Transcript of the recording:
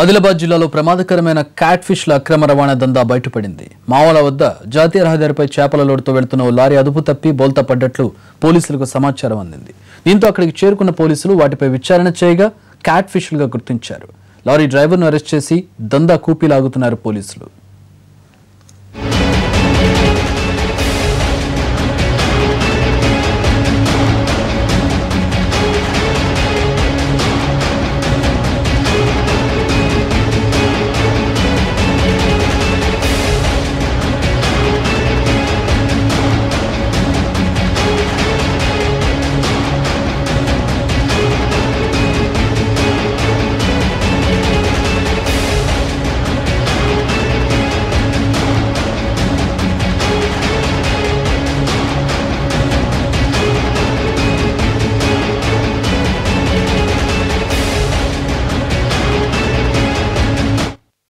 ఆదిలాబాద్ జిల్లాలో ప్రమాదకరమైన క్యాట్ ఫిష్ల అక్రమ రవాణా దందా బయటపడింది. మావోల వద్ద జాతీయ రహదారిపై చేపల లోడుతో వెళ్తున్న ఓ లారీ అదుపు తప్పి బోల్తా పడ్డట్లు పోలీసులకు సమాచారం అందింది. దీంతో అక్కడికి చేరుకున్న పోలీసులు వాటిపై విచారణ చేయగా క్యాట్ ఫిష్లుగా గుర్తించారు. లారీ డ్రైవర్ను అరెస్ట్ చేసి దందా కూపీ లాగుతున్నారు పోలీసులు.